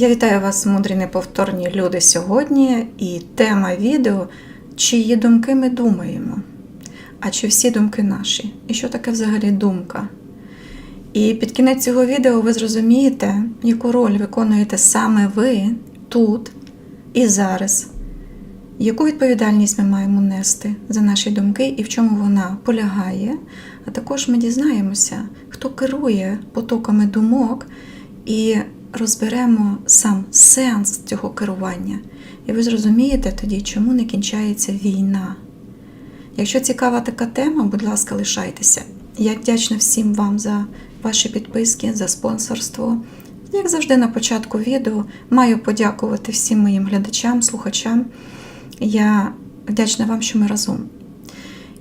Я вітаю вас, мудрі неповторні люди, сьогодні. І тема відео чиї думки ми думаємо, а чи всі думки наші? І що таке взагалі думка? І під кінець цього відео ви зрозумієте, яку роль виконуєте саме ви тут і зараз, яку відповідальність ми маємо нести за наші думки і в чому вона полягає. А також ми дізнаємося, хто керує потоками думок і розберемо сам сенс цього керування. І ви зрозумієте тоді, чому не кінчається війна. Якщо цікава така тема, будь ласка, лишайтеся. Я вдячна всім вам за ваші підписки, за спонсорство. Як завжди, на початку відео маю подякувати всім моїм глядачам, слухачам. Я вдячна вам, що ми разом.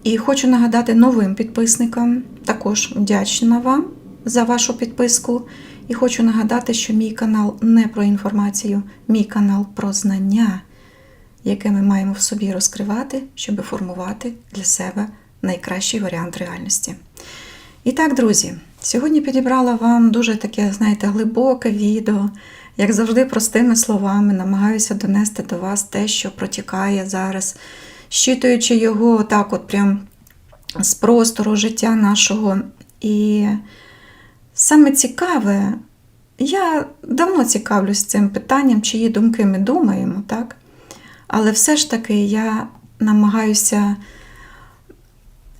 І хочу нагадати новим підписникам, також вдячна вам за вашу підписку. І хочу нагадати, що мій канал не про інформацію, мій канал про знання, яке ми маємо в собі розкривати, щоб формувати для себе найкращий варіант реальності. І так, друзі, сьогодні підібрала вам дуже таке, знаєте, глибоке відео. Як завжди, простими словами, намагаюся донести до вас те, що протікає зараз, щитуючи його так, от прям з простору життя нашого. І саме цікаве, я давно цікавлюсь цим питанням, чиї думки ми думаємо, так? Але все ж таки я намагаюся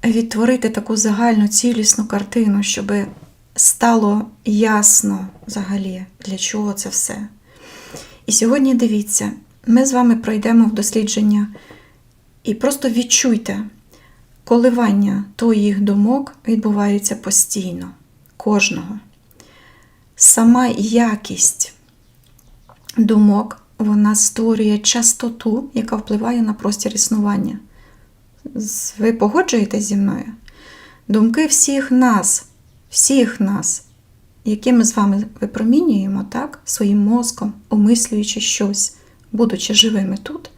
відтворити таку загальну цілісну картину, щоб стало ясно взагалі, для чого це все. І сьогодні дивіться, ми з вами пройдемо в дослідження і просто відчуйте, коливання твоїх думок відбувається постійно, кожного. Сама якість думок вона створює частоту, яка впливає на простір існування. Ви погоджуєтесь зі мною? Думки всіх нас, всіх нас, які ми з вами випромінюємо так, своїм мозком, омислюючи щось, будучи живими тут,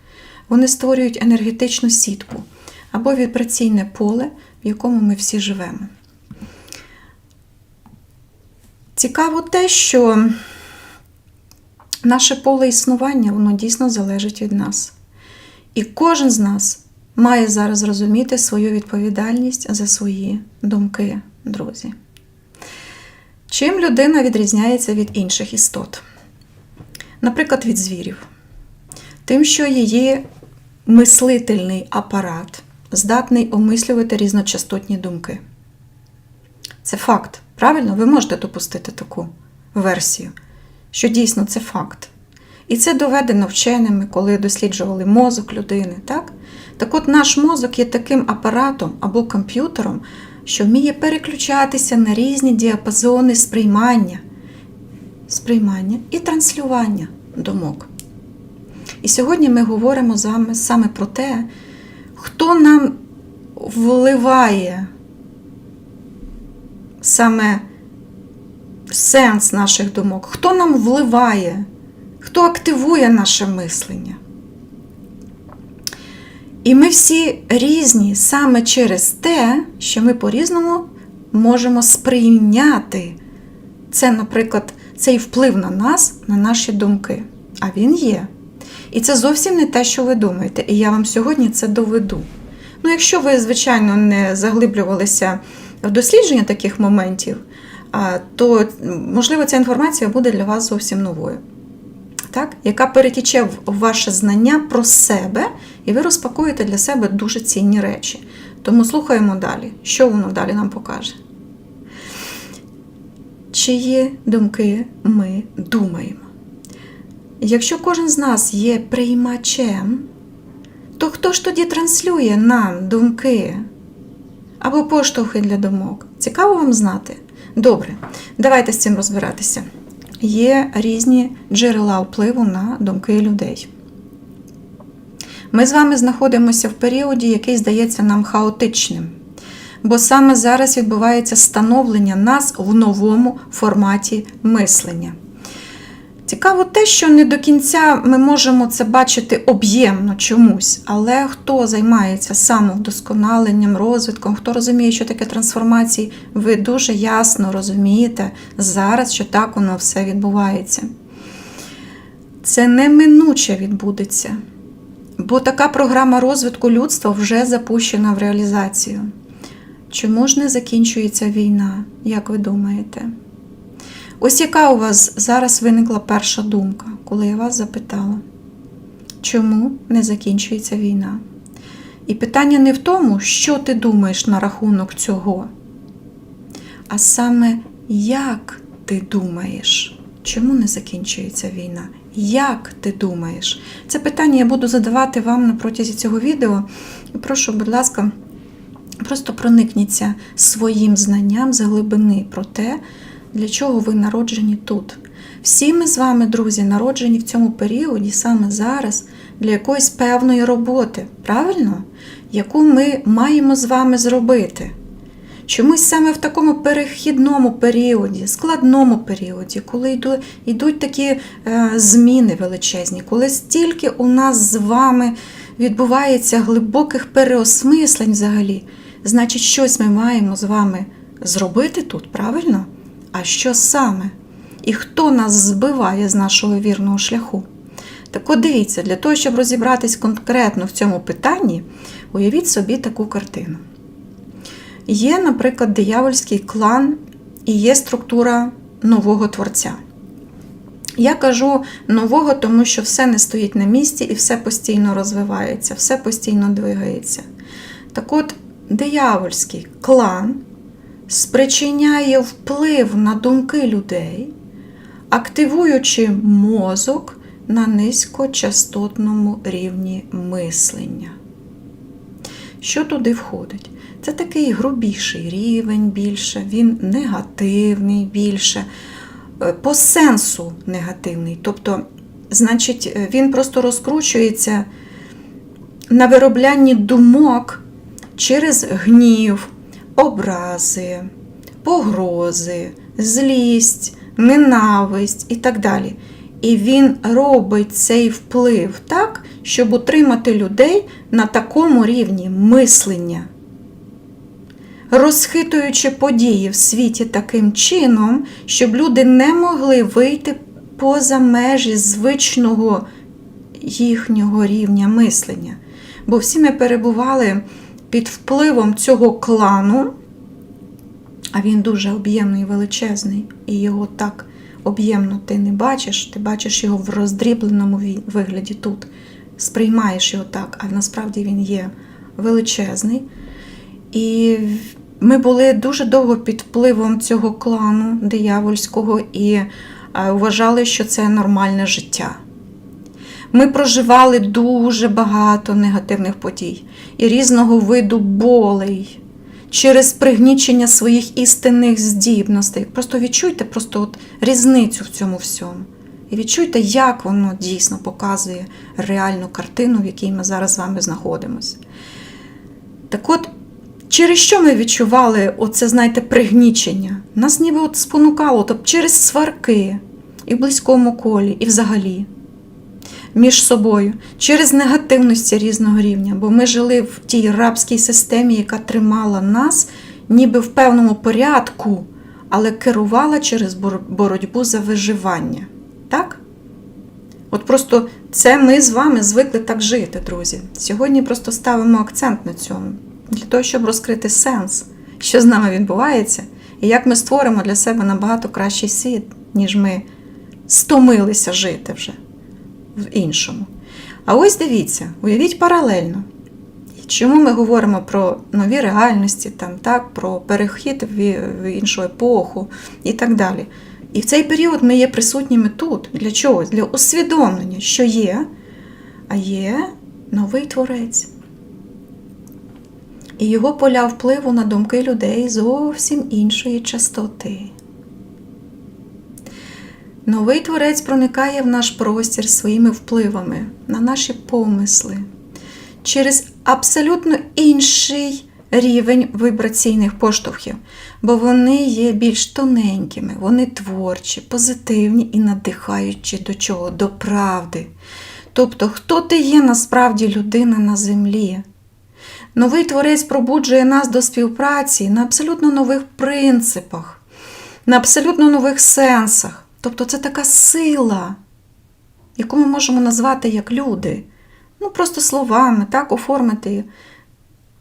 вони створюють енергетичну сітку або вібраційне поле, в якому ми всі живемо. Цікаво те, що наше поле існування воно дійсно залежить від нас. І кожен з нас має зараз зрозуміти свою відповідальність за свої думки, друзі. Чим людина відрізняється від інших істот? Наприклад, від звірів. Тим, що її мислительний апарат здатний омислювати різночастотні думки. Це факт. Правильно, ви можете допустити таку версію, що дійсно це факт. І це доведено вченими, коли досліджували мозок людини. Так Так от наш мозок є таким апаратом або комп'ютером, що вміє переключатися на різні діапазони сприймання, сприймання і транслювання думок. І сьогодні ми говоримо саме про те, хто нам вливає саме сенс наших думок, хто нам вливає, хто активує наше мислення. І ми всі різні саме через те, що ми по-різному можемо сприйняти це, наприклад, цей вплив на нас, на наші думки. А він є. І це зовсім не те, що ви думаєте. І я вам сьогодні це доведу. Ну, якщо ви, звичайно, не заглиблювалися дослідження таких моментів, то, можливо, ця інформація буде для вас зовсім новою, так? яка перетіче в ваше знання про себе, і ви розпакуєте для себе дуже цінні речі. Тому слухаємо далі, що воно далі нам покаже. Чиї думки ми думаємо? Якщо кожен з нас є приймачем, то хто ж тоді транслює нам думки або поштовхи для думок? Цікаво вам знати? Добре, давайте з цим розбиратися. Є різні джерела впливу на думки людей. Ми з вами знаходимося в періоді, який здається нам хаотичним. Бо саме зараз відбувається становлення нас в новому форматі мислення. Цікаво те, що не до кінця ми можемо це бачити об'ємно чомусь, але хто займається самовдосконаленням, розвитком, хто розуміє, що таке трансформації, ви дуже ясно розумієте зараз, що так воно все відбувається. Це неминуче відбудеться. Бо така програма розвитку людства вже запущена в реалізацію. Чому ж не закінчується війна, як ви думаєте? Ось яка у вас зараз виникла перша думка, коли я вас запитала, чому не закінчується війна? І питання не в тому, що ти думаєш на рахунок цього, а саме як ти думаєш, чому не закінчується війна? Як ти думаєш? Це питання я буду задавати вам на протязі цього відео. І прошу, будь ласка, просто проникніться своїм знанням з глибини про те, для чого ви народжені тут. Всі ми з вами, друзі, народжені в цьому періоді саме зараз для якоїсь певної роботи, правильно? Яку ми маємо з вами зробити. Чомусь саме в такому перехідному періоді, складному періоді, коли йду, йдуть такі е, зміни величезні, коли стільки у нас з вами відбувається глибоких переосмислень взагалі, значить, щось ми маємо з вами зробити тут, правильно? А що саме? І хто нас збиває з нашого вірного шляху? Так от дивіться, для того, щоб розібратись конкретно в цьому питанні, уявіть собі таку картину. Є, наприклад, диявольський клан і є структура нового творця. Я кажу нового, тому що все не стоїть на місці і все постійно розвивається, все постійно двигається. Так от, диявольський клан спричиняє вплив на думки людей, активуючи мозок на низькочастотному рівні мислення. Що туди входить? Це такий грубіший рівень більше, він негативний більше, е, по сенсу негативний. Тобто, значить, е, він просто розкручується на вироблянні думок через гнів, образи, погрози, злість, ненависть і так далі. І він робить цей вплив так, щоб утримати людей на такому рівні мислення, розхитуючи події в світі таким чином, щоб люди не могли вийти поза межі звичного їхнього рівня мислення. Бо всі ми перебували під впливом цього клану, а він дуже об'ємний і величезний, і його так об'ємно ти не бачиш, ти бачиш його в роздрібленому вигляді тут, сприймаєш його так, а насправді він є величезний. І ми були дуже довго під впливом цього клану диявольського і вважали, що це нормальне життя. Ми проживали дуже багато негативних подій і різного виду болей через пригнічення своїх істинних здібностей. Просто відчуйте просто от різницю в цьому всьому. І відчуйте, як воно дійсно показує реальну картину, в якій ми зараз з вами знаходимося. Так от, через що ми відчували оце, знаєте, пригнічення? Нас ніби от спонукало, тобто через сварки і в близькому колі, і взагалі між собою, через негативності різного рівня, бо ми жили в тій рабській системі, яка тримала нас ніби в певному порядку, але керувала через боротьбу за виживання. Так? От просто це ми з вами звикли так жити, друзі. Сьогодні просто ставимо акцент на цьому, для того, щоб розкрити сенс, що з нами відбувається, і як ми створимо для себе набагато кращий світ, ніж ми стомилися жити вже в іншому. А ось дивіться, уявіть паралельно. Чому ми говоримо про нові реальності, там, так, про перехід в іншу епоху і так далі. І в цей період ми є присутніми тут. Для чого? Для усвідомлення, що є, а є новий творець. І його поля впливу на думки людей зовсім іншої частоти. Новий творець проникає в наш простір своїми впливами на наші помисли через абсолютно інший рівень вібраційних поштовхів, бо вони є більш тоненькими, вони творчі, позитивні і надихаючі до чого? До правди. Тобто, хто ти є насправді людина на землі? Новий творець пробуджує нас до співпраці на абсолютно нових принципах, на абсолютно нових сенсах. Тобто це така сила, яку ми можемо назвати як люди. Ну, просто словами, так, оформити.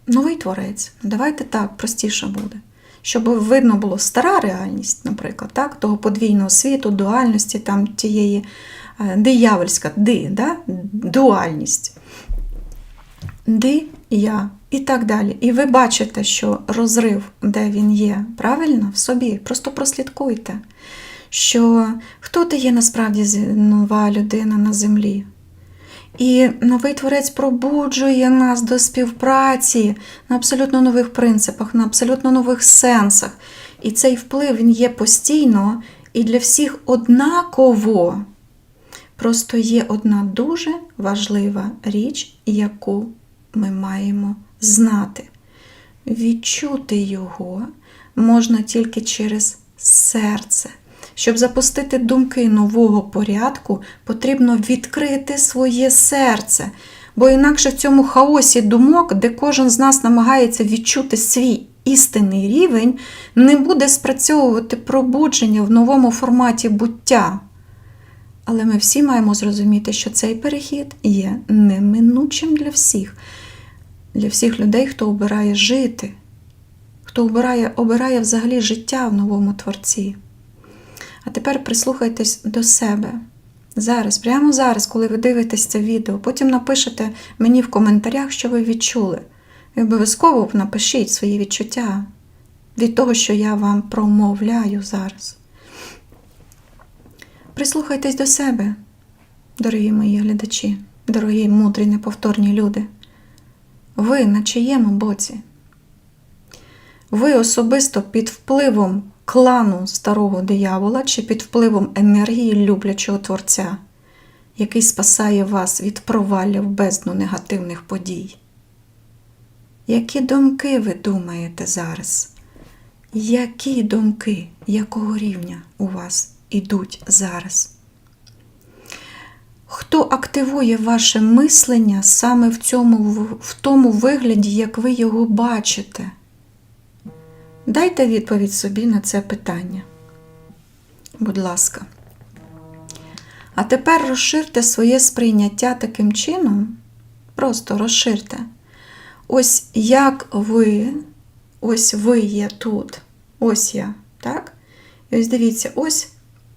Новий творець. Давайте так, простіше буде. Щоб видно було стара реальність, наприклад, так, того подвійного світу, дуальності, там тієї е, диявольська, ди, да? дуальність. Ди, я і так далі. І ви бачите, що розрив, де він є, правильно, в собі. Просто прослідкуйте, що хто ти є насправді нова людина на землі. І новий творець пробуджує нас до співпраці на абсолютно нових принципах, на абсолютно нових сенсах. І цей вплив він є постійно і для всіх однаково. Просто є одна дуже важлива річ, яку ми маємо знати. Відчути його можна тільки через серце. Щоб запустити думки нового порядку, потрібно відкрити своє серце. Бо інакше в цьому хаосі думок, де кожен з нас намагається відчути свій істинний рівень, не буде спрацьовувати пробудження в новому форматі буття. Але ми всі маємо зрозуміти, що цей перехід є неминучим для всіх, для всіх людей, хто обирає жити, хто обирає, обирає взагалі життя в новому творці. А тепер прислухайтесь до себе. Зараз, прямо зараз, коли ви дивитесь це відео, потім напишете мені в коментарях, що ви відчули. І обов'язково напишіть свої відчуття від того, що я вам промовляю зараз. Прислухайтесь до себе, дорогі мої глядачі, дорогі мудрі неповторні люди. Ви на чиєму боці? Ви особисто під впливом клану старого диявола чи під впливом енергії люблячого Творця, який спасає вас від провалля в бездну негативних подій. Які думки ви думаєте зараз? Які думки, якого рівня у вас ідуть зараз? Хто активує ваше мислення саме в, цьому, в тому вигляді, як ви його бачите? Дайте відповідь собі на це питання. Будь ласка. А тепер розширте своє сприйняття таким чином. Просто розширте. Ось як ви, ось ви є тут. Ось я, так? І ось дивіться, ось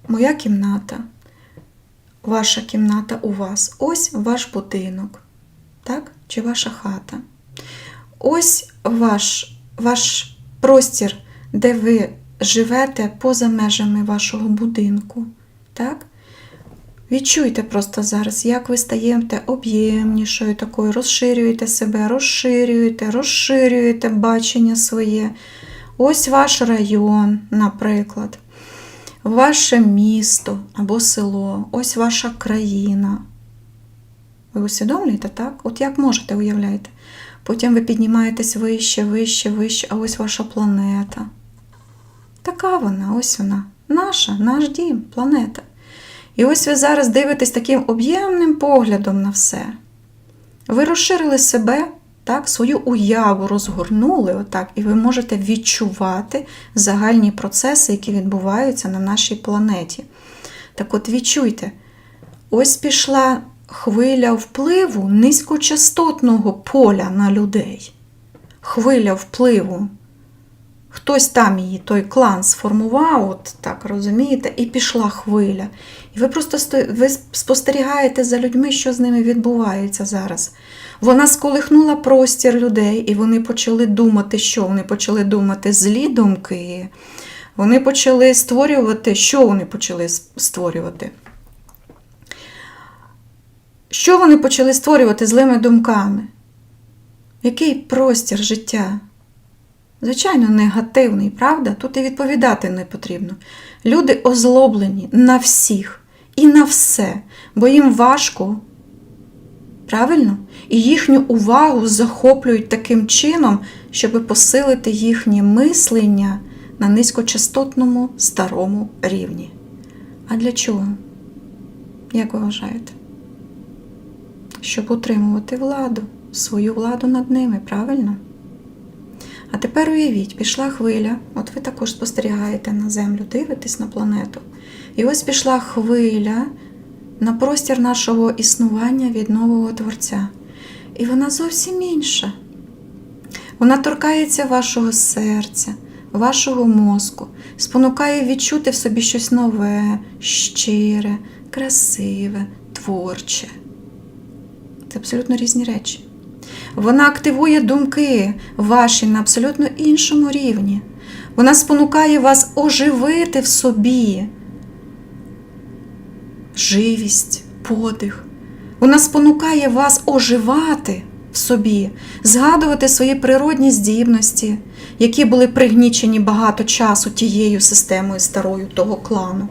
моя кімната, ваша кімната у вас, ось ваш будинок, так? Чи ваша хата. Ось ваш, ваш простір, де ви живете поза межами вашого будинку. Так? Відчуйте просто зараз, як ви стаєте об'ємнішою, такою, розширюєте себе, розширюєте, розширюєте бачення своє. Ось ваш район, наприклад, ваше місто або село, ось ваша країна. Ви усвідомлюєте, так? От як можете, уявляєте? Потім ви піднімаєтесь вище, вище, вище, а ось ваша планета. Така вона, ось вона, наша, наш дім, планета. І ось ви зараз дивитесь таким об'ємним поглядом на все. Ви розширили себе, так, свою уяву розгорнули, отак, і ви можете відчувати загальні процеси, які відбуваються на нашій планеті. Так от відчуйте, ось пішла хвиля впливу низькочастотного поля на людей. Хвиля впливу. Хтось там її, той клан сформував, от так розумієте, і пішла хвиля. І ви просто сто... ви спостерігаєте за людьми, що з ними відбувається зараз. Вона сколихнула простір людей, і вони почали думати, що вони почали думати злі думки. Вони почали створювати, що вони почали створювати? Що вони почали створювати злими думками? Який простір життя? Звичайно, негативний, правда? Тут і відповідати не потрібно. Люди озлоблені на всіх і на все, бо їм важко, правильно? І їхню увагу захоплюють таким чином, щоб посилити їхнє мислення на низькочастотному старому рівні. А для чого? Як ви вважаєте? Щоб утримувати владу, свою владу над ними, правильно? А тепер уявіть, пішла хвиля, от ви також спостерігаєте на Землю, дивитесь на планету. І ось пішла хвиля на простір нашого існування від нового Творця. І вона зовсім інша. Вона торкається вашого серця, вашого мозку, спонукає відчути в собі щось нове, щире, красиве, творче. Це абсолютно різні речі. Вона активує думки ваші на абсолютно іншому рівні. Вона спонукає вас оживити в собі живість, подих. Вона спонукає вас оживати в собі, згадувати свої природні здібності, які були пригнічені багато часу тією системою старою того клану.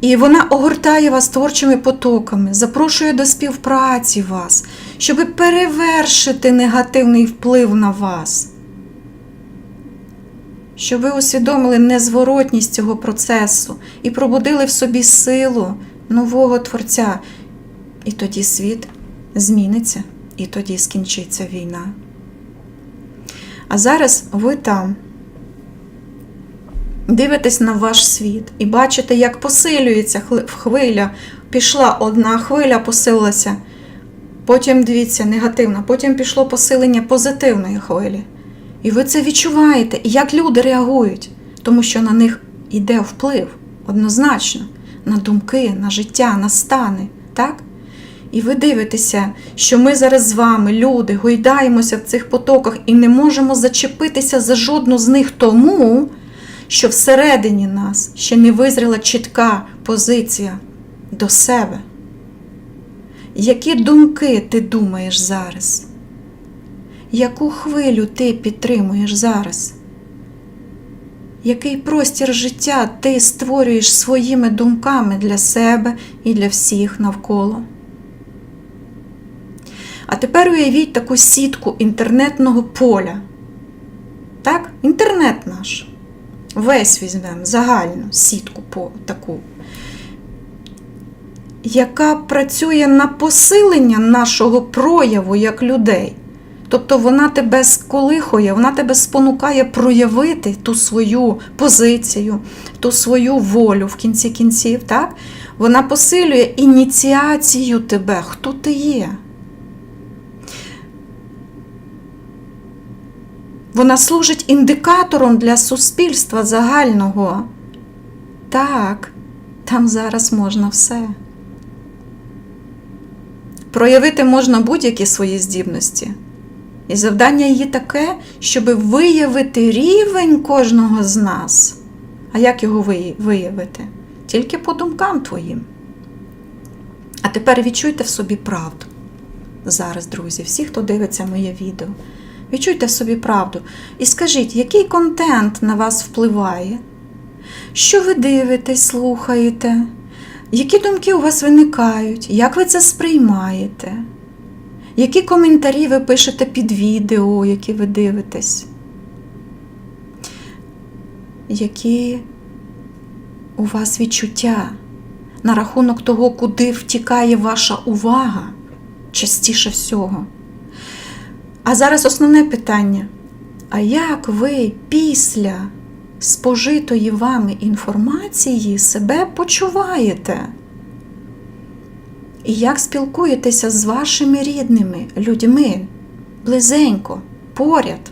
І вона огортає вас творчими потоками, запрошує до співпраці вас, щоб перевершити негативний вплив на вас. Щоб ви усвідомили незворотність цього процесу і пробудили в собі силу нового Творця. І тоді світ зміниться, і тоді скінчиться війна. А зараз ви там дивитесь на ваш світ і бачите, як посилюється хвиля. Пішла одна хвиля, посилилася. Потім дивіться, негативна, потім пішло посилення позитивної хвилі. І ви це відчуваєте, і як люди реагують, тому що на них йде вплив однозначно на думки, на життя, на стани. Так? І ви дивитеся, що ми зараз з вами, люди, гойдаємося в цих потоках і не можемо зачепитися за жодну з них тому, що всередині нас ще не визріла чітка позиція до себе. Які думки ти думаєш зараз? Яку хвилю ти підтримуєш зараз? Який простір життя ти створюєш своїми думками для себе і для всіх навколо? А тепер уявіть таку сітку інтернетного поля. Так? Інтернет наш. Весь візьмемо загальну сітку по таку, яка працює на посилення нашого прояву як людей. Тобто вона тебе сколихує, вона тебе спонукає проявити ту свою позицію, ту свою волю в кінці кінців. так? Вона посилює ініціацію тебе, хто ти є. Вона служить індикатором для суспільства загального. Так, там зараз можна все. Проявити можна будь-які свої здібності. І завдання її таке, щоб виявити рівень кожного з нас. А як його виявити? Тільки по думкам твоїм. А тепер відчуйте в собі правду. Зараз, друзі, всі, хто дивиться моє відео, відчуйте собі правду. І скажіть, який контент на вас впливає? Що ви дивитесь, слухаєте? Які думки у вас виникають? Як ви це сприймаєте? Які коментарі ви пишете під відео, які ви дивитесь? Які у вас відчуття на рахунок того, куди втікає ваша увага частіше всього? А зараз основне питання: а як ви після спожитої вами інформації себе почуваєте? І як спілкуєтеся з вашими рідними людьми близенько, поряд?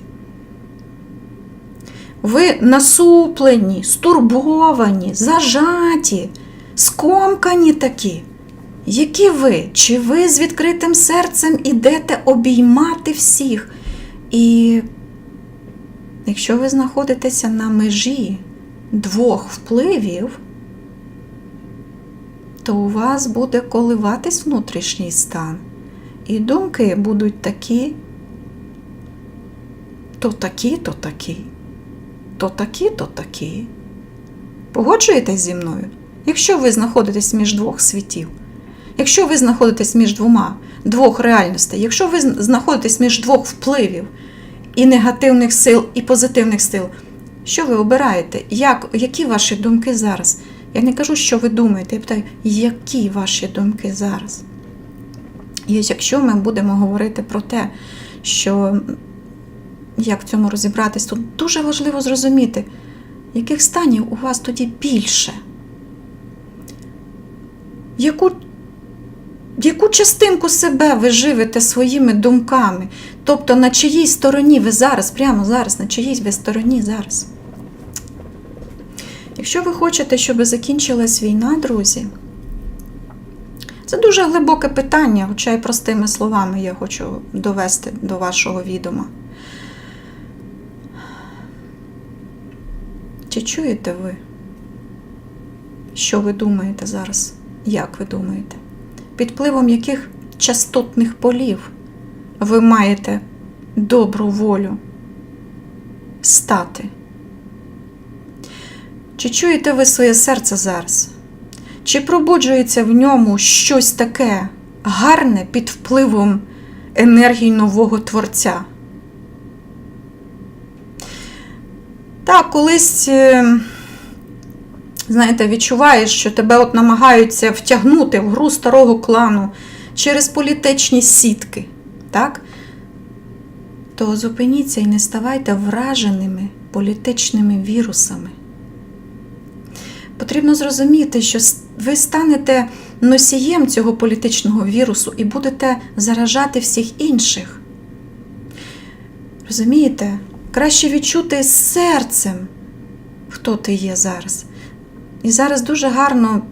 Ви насуплені, стурбовані, зажаті, скомкані такі. Які ви? Чи ви з відкритим серцем ідете обіймати всіх? І якщо ви знаходитеся на межі двох впливів, то у вас буде коливатись внутрішній стан. І думки будуть такі, то такі, то такі, то такі, то такі. Погоджуєтесь зі мною? Якщо ви знаходитесь між двох світів, якщо ви знаходитесь між двома двох реальностей, якщо ви знаходитесь між двох впливів і негативних сил, і позитивних сил, що ви обираєте? Як, які ваші думки зараз? Я не кажу, що ви думаєте, я питаю, які ваші думки зараз? І ось якщо ми будемо говорити про те, що як в цьому розібратись, то дуже важливо зрозуміти, яких станів у вас тоді більше. яку, яку частинку себе ви живете своїми думками? Тобто на чиїй стороні ви зараз, прямо зараз, на чиїй ви стороні зараз? Якщо ви хочете, щоб закінчилась війна, друзі, це дуже глибоке питання, хоча й простими словами я хочу довести до вашого відома. Чи чуєте ви, що ви думаєте зараз? Як ви думаєте? Під впливом яких частотних полів ви маєте добру волю стати? Чи чуєте ви своє серце зараз? Чи пробуджується в ньому щось таке гарне під впливом енергії нового Творця? Так, колись, е, знаєте, відчуваєш, що тебе от намагаються втягнути в гру старого клану через політичні сітки, так? То зупиніться і не ставайте враженими політичними вірусами. Потрібно зрозуміти, що ви станете носієм цього політичного вірусу і будете заражати всіх інших. Розумієте? Краще відчути серцем, хто ти є зараз. І зараз дуже гарно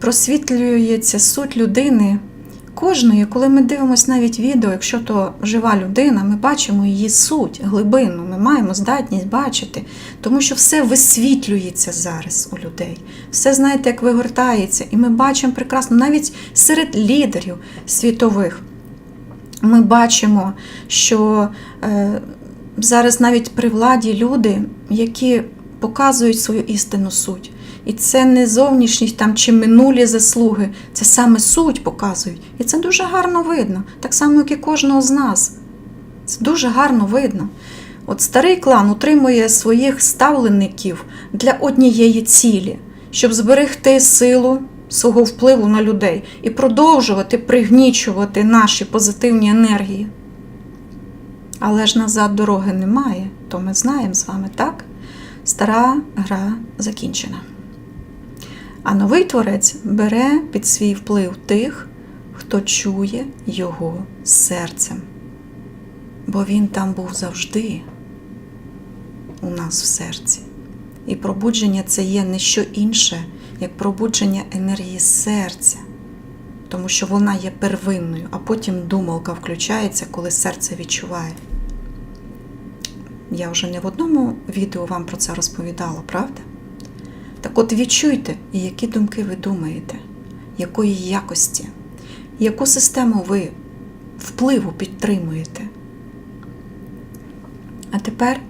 просвітлюється суть людини. Кожної, коли ми дивимося навіть відео, якщо то жива людина, ми бачимо її суть, глибину, ми маємо здатність бачити, тому що все висвітлюється зараз у людей. Все, знаєте, як вигортається. І ми бачимо прекрасно, навіть серед лідерів світових, ми бачимо, що е, зараз навіть при владі люди, які показують свою істинну суть. І це не зовнішність там чи минулі заслуги, це саме суть показують. І це дуже гарно видно, так само, як і кожного з нас. Це дуже гарно видно. От старий клан утримує своїх ставленників для однієї цілі, щоб зберегти силу свого впливу на людей і продовжувати пригнічувати наші позитивні енергії. Але ж назад дороги немає, то ми знаємо з вами, так? Стара гра закінчена. А новий творець бере під свій вплив тих, хто чує його серцем. Бо він там був завжди у нас в серці. І пробудження це є не що інше, як пробудження енергії серця, тому що вона є первинною, а потім думалка включається, коли серце відчуває. Я вже не в одному відео вам про це розповідала, правда? Так от відчуйте, які думки ви думаєте, якої якості, яку систему ви впливу підтримуєте. А тепер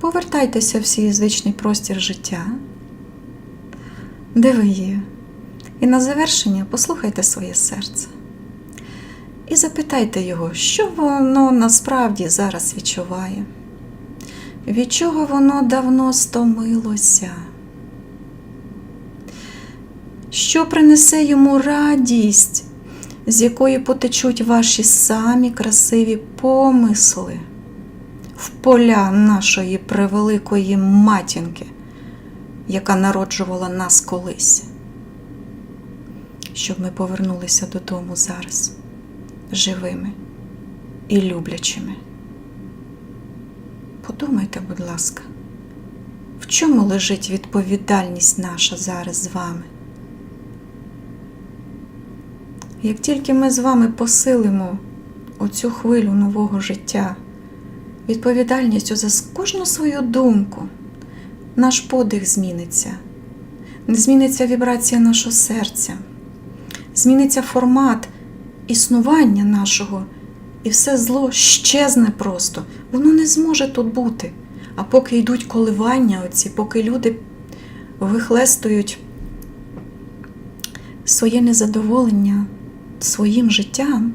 повертайтеся в свій звичний простір життя, де ви є. І на завершення послухайте своє серце. І запитайте його, що воно насправді зараз відчуває. Від чого воно давно стомилося, що принесе йому радість, з якої потечуть ваші самі красиві помисли в поля нашої превеликої матінки, яка народжувала нас колись, щоб ми повернулися додому зараз живими і люблячими. Подумайте, будь ласка, в чому лежить відповідальність наша зараз з вами? Як тільки ми з вами посилимо оцю хвилю нового життя, відповідальністю за кожну свою думку, наш подих зміниться, зміниться вібрація нашого серця, зміниться формат існування нашого. І все зло щезне просто, воно не зможе тут бути. А поки йдуть коливання, оці, поки люди вихлестують своє незадоволення своїм життям,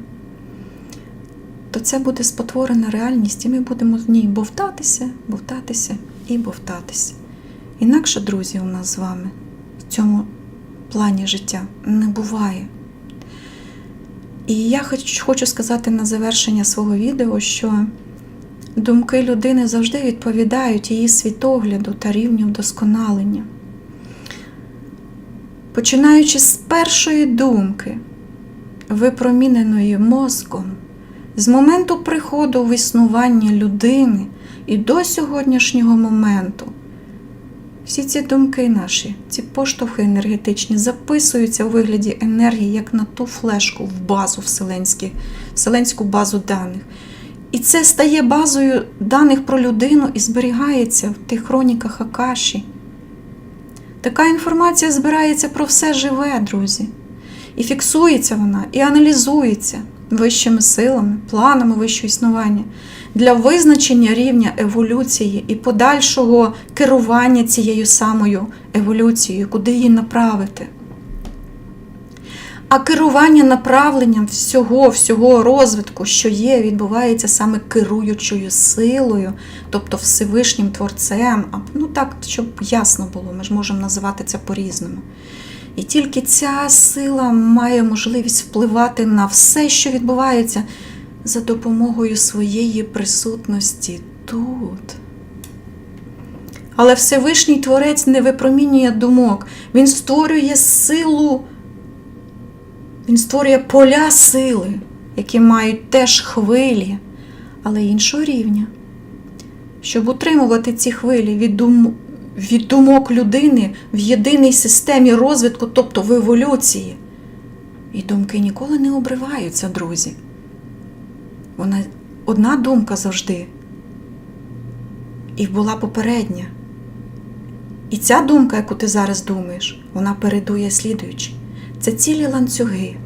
то це буде спотворена реальність, і ми будемо в ній бовтатися, бовтатися і бовтатися. Інакше, друзі, у нас з вами в цьому плані життя не буває. І я хочу сказати на завершення свого відео, що думки людини завжди відповідають її світогляду та рівню вдосконалення. починаючи з першої думки, випроміненої мозком, з моменту приходу в існування людини і до сьогоднішнього моменту. Всі ці думки наші, ці поштовхи енергетичні записуються у вигляді енергії, як на ту флешку в базу вселенські, вселенську базу даних. І це стає базою даних про людину і зберігається в тих хроніках Акаші. Така інформація збирається про все живе, друзі. І фіксується вона, і аналізується вищими силами, планами вищого існування для визначення рівня еволюції і подальшого керування цією самою еволюцією, куди її направити. А керування направленням всього, всього розвитку, що є, відбувається саме керуючою силою, тобто Всевишнім Творцем. Ну так, щоб ясно було, ми ж можемо називати це по-різному. І тільки ця сила має можливість впливати на все, що відбувається, за допомогою своєї присутності тут. Але Всевишній Творець не випромінює думок, Він створює силу. Він створює поля сили, які мають теж хвилі, але іншого рівня. Щоб утримувати ці хвилі від, дум... від думок людини в єдиній системі розвитку, тобто в еволюції. І думки ніколи не обриваються, друзі. Вона одна думка завжди. І була попередня. І ця думка, яку ти зараз думаєш, вона передує слідуючи. Це цілі ланцюги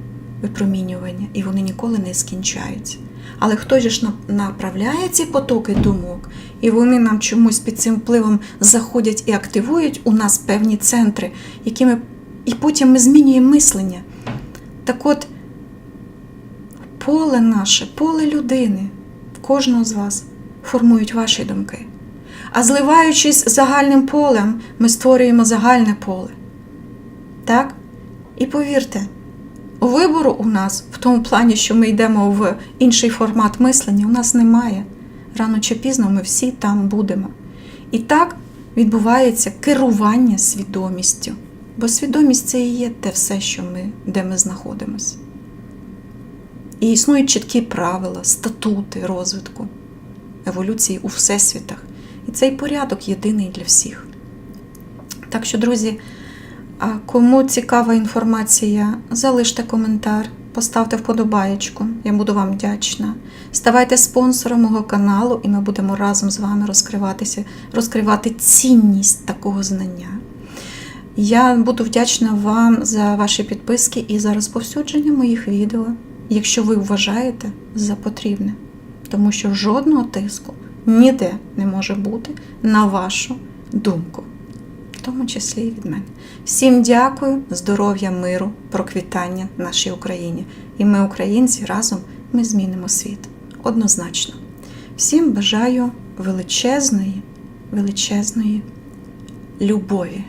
випромінювання, і вони ніколи не скінчаються. Але же ж направляє ці потоки думок, і вони нам чомусь під цим впливом заходять і активують у нас певні центри, які ми, і потім ми змінюємо мислення. Так от, поле наше, поле людини, в кожного з вас формують ваші думки. А зливаючись з загальним полем, ми створюємо загальне поле. Так? І повірте, вибору у нас в тому плані, що ми йдемо в інший формат мислення, у нас немає. Рано чи пізно ми всі там будемо. І так відбувається керування свідомістю. Бо свідомість це і є те все, що ми, де ми знаходимося. І існують чіткі правила, статути розвитку, еволюції у всесвітах. І цей порядок єдиний для всіх. Так що, друзі, а кому цікава інформація, залиште коментар, поставте вподобаєчку, я буду вам вдячна. Ставайте спонсором мого каналу, і ми будемо разом з вами розкриватися, розкривати цінність такого знання. Я буду вдячна вам за ваші підписки і за розповсюдження моїх відео, якщо ви вважаєте за потрібне, тому що жодного тиску ніде не може бути на вашу думку, в тому числі і від мене. Всім дякую, здоров'я, миру, проквітання нашій Україні. І ми, українці, разом ми змінимо світ. Однозначно. Всім бажаю величезної, величезної любові.